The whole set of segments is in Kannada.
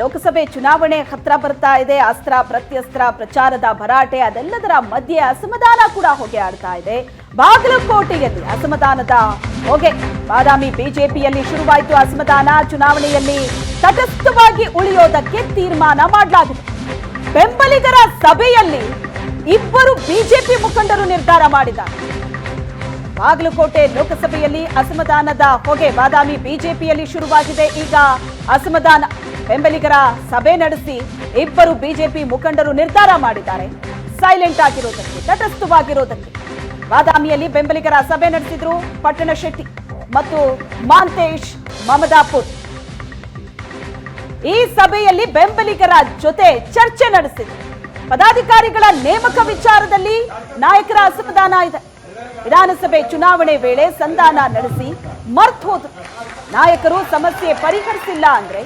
ಲೋಕಸಭೆ ಚುನಾವಣೆ ಹತ್ರ ಬರ್ತಾ ಇದೆ. ಅಸ್ತ್ರ, ಪ್ರತ್ಯಸ್ತ್ರ, ಪ್ರಚಾರದ ಭರಾಟೆ, ಅದೆಲ್ಲದರ ಮಧ್ಯೆ ಅಸಮಾಧಾನ ಕೂಡ ಹೊಗೆ ಆಡ್ತಾ ಇದೆ. ಬಾಗಲಕೋಟೆಯಲ್ಲಿ ಅಸಮಾಧಾನದ ಹೊಗೆ. ಬಾದಾಮಿ ಬಿಜೆಪಿಯಲ್ಲಿ ಶುರುವಾಯಿತು ಅಸಮಾಧಾನ. ಚುನಾವಣೆಯಲ್ಲಿ ತಟಸ್ಥವಾಗಿ ಉಳಿಯೋದಕ್ಕೆ ತೀರ್ಮಾನ ಮಾಡಲಾಗಿದೆ. ಬೆಂಬಲಿಗರ ಸಭೆಯಲ್ಲಿ ಇಬ್ಬರು ಬಿಜೆಪಿ ಮುಖಂಡರು ನಿರ್ಧಾರ ಮಾಡಿದ್ದಾರೆ. ಬಾಗಲಕೋಟೆ ಲೋಕಸಭೆಯಲ್ಲಿ ಅಸಮಾಧಾನದ ಹೊಗೆ. ಬಾದಾಮಿ ಬಿಜೆಪಿಯಲ್ಲಿ ಶುರುವಾಗಿದೆ. ಈಗ ಅಸಮಾಧಾನ. ಬೆಂಬಲಿಗರ ಸಭೆ ನಡೆಸಿ ಇಬ್ಬರು ಬಿಜೆಪಿ ಮುಖಂಡರು ನಿರ್ಧಾರ ಮಾಡಿದ್ದಾರೆ. ಸೈಲೆಂಟ್ ಆಗಿರೋದಕ್ಕೆ, ತಟಸ್ಥವಾಗಿರೋದಕ್ಕೆ. ಬಾದಾಮಿಯಲ್ಲಿ ಬೆಂಬಲಿಗರ ಸಭೆ ನಡೆಸಿದ್ರು ಪಟ್ಟಣ ಶೆಟ್ಟಿ ಮತ್ತು ಮಾಂತೇಶ್ ಮಮದಾಪುರ್. ಈ ಸಭೆಯಲ್ಲಿ ಬೆಂಬಲಿಗರ ಜೊತೆ ಚರ್ಚೆ ನಡೆಸಿದ್ರು. ಪದಾಧಿಕಾರಿಗಳ ನೇಮಕ ವಿಚಾರದಲ್ಲಿ ನಾಯಕರ ಅಸಮಾಧಾನ ಇದೆ. ವಿಧಾನಸಭೆ ಚುನಾವಣೆ ವೇಳೆ ಸಂಧಾನ ನಡೆಸಿ ಮರ್ತ್ ಹೋದ್ರು ನಾಯಕರು ಸಮಸ್ಯೆ ಪರಿಹರಿಸಿಲ್ಲ ಅಂದ್ರೆ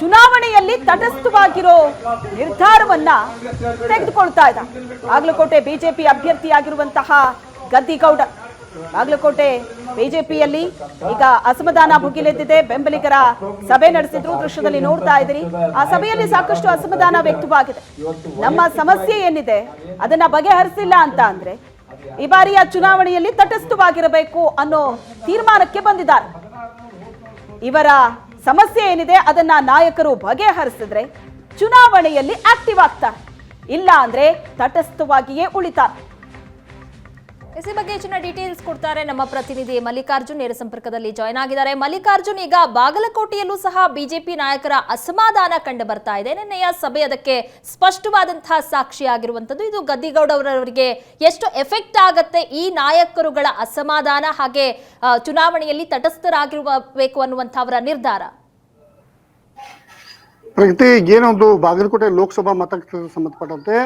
ಚುನಾವಣೆಯಲ್ಲಿ ತಟಸ್ಥವಾಗಿರೋ ನಿರ್ಧಾರವನ್ನ ತೆಗೆದುಕೊಳ್ತಾ ಇದ್ದ. ಬಾಗಲಕೋಟೆ ಬಿಜೆಪಿ ಅಭ್ಯರ್ಥಿಯಾಗಿರುವಂತಹ ಗದ್ದಿಗೌಡ. ಬಾಗಲಕೋಟೆ ಬಿಜೆಪಿಯಲ್ಲಿ ಈಗ ಅಸಮಾಧಾನ ಭುಗಿಲೆದ್ದಿದೆ. ಬೆಂಬಲಿಗರ ಸಭೆ ನಡೆಸಿದ್ರು. ದೃಶ್ಯದಲ್ಲಿ ನೋಡ್ತಾ ಇದ್ದೀರಿ. ಆ ಸಭೆಯಲ್ಲಿ ಸಾಕಷ್ಟು ಅಸಮಾಧಾನ ವ್ಯಕ್ತವಾಗಿದೆ. ನಮ್ಮ ಸಮಸ್ಯೆ ಏನಿದೆ? ಅದನ್ನ ಬಗೆಹರಿಸಿಲ್ಲ ಅಂತ ಅಂದ್ರೆ ಈ ಬಾರಿಯ ಚುನಾವಣೆಯಲ್ಲಿ ತಟಸ್ಥವಾಗಿರಬೇಕು ಅನ್ನೋ ತೀರ್ಮಾನಕ್ಕೆ ಬಂದಿದ್ದಾರೆ. ಇವರ ಸಮಸ್ಯೆ ಏನಿದೆ ಅದನ್ನ ನಾಯಕರು ಬಗೆಹರಿಸಿದ್ರೆ ಚುನಾವಣೆಯಲ್ಲಿ ಆಕ್ಟಿವ್ ಆಗ್ತಾರೆ. ಇಲ್ಲ ಅಂದ್ರೆ ತಟಸ್ಥವಾಗಿಯೇ ಉಳಿತಾರೆ. ಇಸಿ ಬಗ್ಗೆ ಹೆಚ್ಚಿನ ಡೀಟೇಲ್ಸ್ ಕೊಡ್ತಾರೆ ನಮ್ಮ ಪ್ರತಿನಿಧಿ ಮಲ್ಲಿಕಾರ್ಜುನ್. ನೇರ ಸಂಪರ್ಕದಲ್ಲಿ ಜಾಯ್ನ್ ಆಗಿದ್ದಾರೆ. ಮಲ್ಲಿಕಾರ್ಜುನ್, ಈಗ ಬಾಗಲಕೋಟೆಯಲ್ಲೂ ಸಹ ಬಿಜೆಪಿ ನಾಯಕರ ಅಸಮಾಧಾನ ಕಂಡು ಬರ್ತಾ ಇದೆ. ನಿನ್ನೆಯ ಸಭೆ ಅದಕ್ಕೆ ಸ್ಪಷ್ಟವಾದಂತಹ ಸಾಕ್ಷಿಯಾಗಿರುವಂಥದ್ದು. ಇದು ಗದ್ದಿಗೌಡ ಅವರವರಿಗೆ ಎಷ್ಟು ಎಫೆಕ್ಟ್ ಆಗುತ್ತೆ ಈ ನಾಯಕರುಗಳ ಅಸಮಾಧಾನ ಹಾಗೆ ಚುನಾವಣೆಯಲ್ಲಿ ತಟಸ್ಥರಾಗಿರಬೇಕು ಅನ್ನುವಂಥ ಅವರ ನಿರ್ಧಾರ? ಪ್ರಗತಿ ಏನೊಂದು ಬಾಗಲಕೋಟೆ ಲೋಕಸಭಾ ಮತಕ್ಷೇತ್ರಕ್ಕೆ ಸಂಬಂಧಪಟ್ಟಂತೆ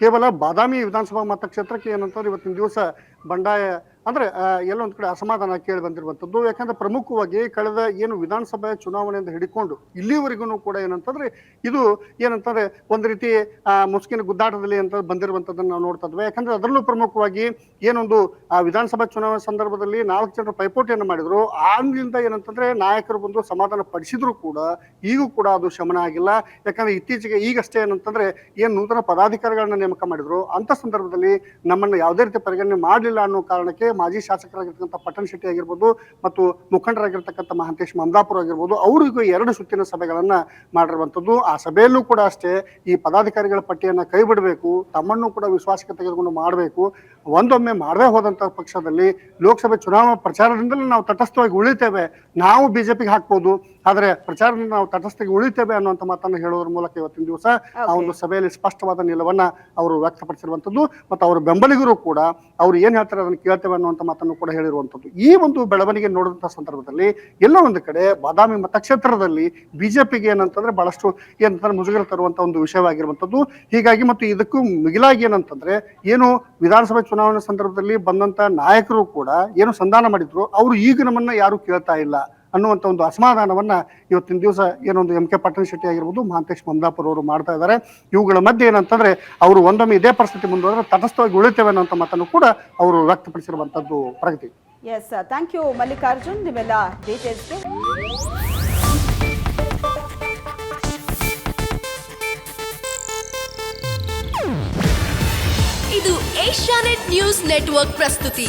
ಕೇವಲ ಬಾದಾಮಿ ವಿಧಾನಸಭಾ ಮತಕ್ಷೇತ್ರಕ್ಕೆ ಏನಂತಂದ್ರೆ ಇವತ್ತಿನ ದಿವಸ ಬಂಡಾಯ ಅಂದ್ರೆ ಎಲ್ಲೊಂದು ಕಡೆ ಅಸಮಾಧಾನ ಕೇಳಿ ಬಂದಿರುವಂತದ್ದು ಯಾಕಂದ್ರೆ ಪ್ರಮುಖವಾಗಿ ಕಳೆದ ಏನು ವಿಧಾನಸಭೆ ಚುನಾವಣೆಯಿಂದ ಹಿಡಿಕೊಂಡು ಇಲ್ಲಿವರೆಗೂ ಕೂಡ ಏನಂತಂದ್ರೆ, ಇದು ಏನಂತಂದ್ರೆ ಒಂದು ರೀತಿ ಮುಸುಕಿನ ಗುದ್ದಾಟದಲ್ಲಿ ಅಂತ ಬಂದಿರುವಂತದ್ದನ್ನ ನಾವು ನೋಡ್ತಾ ಯಾಕಂದ್ರೆ ಅದರಲ್ಲೂ ಪ್ರಮುಖವಾಗಿ ಏನೊಂದು, ಆ, ವಿಧಾನಸಭಾ ಚುನಾವಣೆ ಸಂದರ್ಭದಲ್ಲಿ ನಾಲ್ಕು ಜನರು ಪೈಪೋಟಿಯನ್ನು ಮಾಡಿದ್ರು. ಆನ್ಲಿಂದ ಏನಂತಂದ್ರೆ ನಾಯಕರು ಬಂದು ಸಮಾಧಾನ ಪಡಿಸಿದ್ರು ಕೂಡ ಈಗೂ ಕೂಡ ಅದು ಶಮನ ಆಗಿಲ್ಲ. ಯಾಕಂದ್ರೆ ಇತ್ತೀಚೆಗೆ ಈಗಷ್ಟೇ ಏನಂತಂದ್ರೆ ಏನು ನೂತನ ಪದಾಧಿಕಾರಿಗಳನ್ನ ನೇಮಕ ಮಾಡಿದ್ರು. ಅಂತ ಸಂದರ್ಭದಲ್ಲಿ ನಮ್ಮನ್ನ ಯಾವುದೇ ರೀತಿ ಪರಿಗಣನೆ ಮಾಡಲಿಲ್ಲ ಅನ್ನೋ ಕಾರಣಕ್ಕೆ ಮಾಜಿ ಶಾಸಕರಾಗಿರ್ತಕ್ಕಂಥ ಪಟ್ಟಣ ಶೆಟ್ಟಿ ಆಗಿರ್ಬೋದು ಮತ್ತು ಮುಖಂಡರಾಗಿರ್ತಕ್ಕಂಥ ಮಹಂತೇಶ್ ಮಮದಾಪುರ ಆಗಿರ್ಬೋದು ಅವರಿಗೂ ಎರಡು ಸುತ್ತಿನ ಸಭೆಗಳನ್ನು ಮಾಡಿರುವಂಥದ್ದು. ಆ ಸಭೆಯಲ್ಲೂ ಕೂಡ ಅಷ್ಟೇ ಈ ಪದಾಧಿಕಾರಿಗಳ ಪಟ್ಟಿಯನ್ನು ಕೈ ಬಿಡಬೇಕು ತಮ್ಮನ್ನು ಕೂಡ ವಿಶ್ವಾಸಕ್ಕೆ ತೆಗೆದುಕೊಂಡು ಮಾಡಬೇಕು. ಒಂದೊಮ್ಮೆ ಮಾಡದೇ ಹೋದಂಥ ಪಕ್ಷದಲ್ಲಿ ಲೋಕಸಭೆ ಚುನಾವಣಾ ಪ್ರಚಾರದಿಂದಲೇ ನಾವು ತಟಸ್ಥವಾಗಿ ಉಳಿತೇವೆ. ನಾವು ಬಿಜೆಪಿಗೆ ಹಾಕ್ಬೋದು ಆದರೆ ಪ್ರಚಾರದಿಂದ ನಾವು ತಟಸ್ಥಗೆ ಉಳಿತೇವೆ ಅನ್ನುವಂಥ ಮಾತನ್ನು ಹೇಳೋದ್ರ ಮೂಲಕ ಇವತ್ತಿನ ದಿವಸ ಆ ಒಂದು ಸಭೆಯಲ್ಲಿ ಸ್ಪಷ್ಟವಾದ ನಿಲುವನ್ನು ಅವರು ವ್ಯಕ್ತಪಡಿಸಿರುವಂಥದ್ದು. ಮತ್ತು ಅವರ ಬೆಂಬಲಿಗರು ಕೂಡ ಅವ್ರು ಏನು ಹೇಳ್ತಾರೆ ಅದನ್ನು ಕೇಳ್ತೇವೆ ಅನ್ನುವಂಥ ಮಾತನ್ನು ಕೂಡ ಹೇಳಿರುವಂಥದ್ದು. ಈ ಒಂದು ಬೆಳವಣಿಗೆ ನೋಡಿದಂಥ ಸಂದರ್ಭದಲ್ಲಿ ಎಲ್ಲೋ ಒಂದು ಕಡೆ ಬಾದಾಮಿ ಮತಕ್ಷೇತ್ರದಲ್ಲಿ ಪಿಗೆ ಏನಂತಂದ್ರೆ ಬಹಳಷ್ಟು ಏನಂತಂದ್ರೆ ಮುಜುಗರ ತರುವಂತ ಒಂದು ವಿಷಯವಾಗಿರುವಂಥದ್ದು. ಹೀಗಾಗಿ ಮತ್ತು ಇದಕ್ಕೂ ಮಿಗಿಲಾಗಿ ಏನಂತಂದ್ರೆ ಏನು ವಿಧಾನಸಭೆ ಚುನಾವಣೆ ಸಂದರ್ಭದಲ್ಲಿ ಬಂದಂತ ನಾಯಕರು ಕೂಡ ಏನು ಸಂಧಾನ ಮಾಡಿದ್ರು, ಅವರು ಈಗ ನಮ್ಮನ್ನ ಯಾರು ಕೇಳ್ತಾ ಇಲ್ಲ. ಅನ್ನುವಂಥ ಒಂದು ಅಸಮಾಧಾನವನ್ನ ಇವತ್ತಿನ ದಿವಸ ಏನೊಂದು ಎಂ ಕೆ ಪಟ್ಟಣ ಶೆಟ್ಟಿ ಆಗಿರ್ಬೋದು ಮಹಾಂತೇಶ್ ಮಮದಾಪುರ ಅವರು ಮಾಡ್ತಾ ಇದ್ದಾರೆ ಇವುಗಳ ಮಧ್ಯೆ ಏನಂತಂದ್ರೆ ಅವರು ಒಂದೊಮ್ಮೆ ಇದೇ ಪರಿಸ್ಥಿತಿ ಮುಂದುವರೆದ್ರೆ ತಟಸ್ಥವಾಗಿ ಉಳಿತೇವೆ ಅನ್ನೋಂಥ ಮಾತನ್ನು ಕೂಡ ಅವರು ವ್ಯಕ್ತಪಡಿಸಿರುವಂತದ್ದು Pragati. Yes thank you Mallikarjun. ನಿಮ್ಮೆಲ್ಲ ಡೀಟೇಲ್ಸ್ಗೆ ಇದು ಏಷ್ಯಾನೆಟ್ ನ್ಯೂಸ್ ನೆಟ್ವರ್ಕ್ ಪ್ರಸ್ತುತಿ.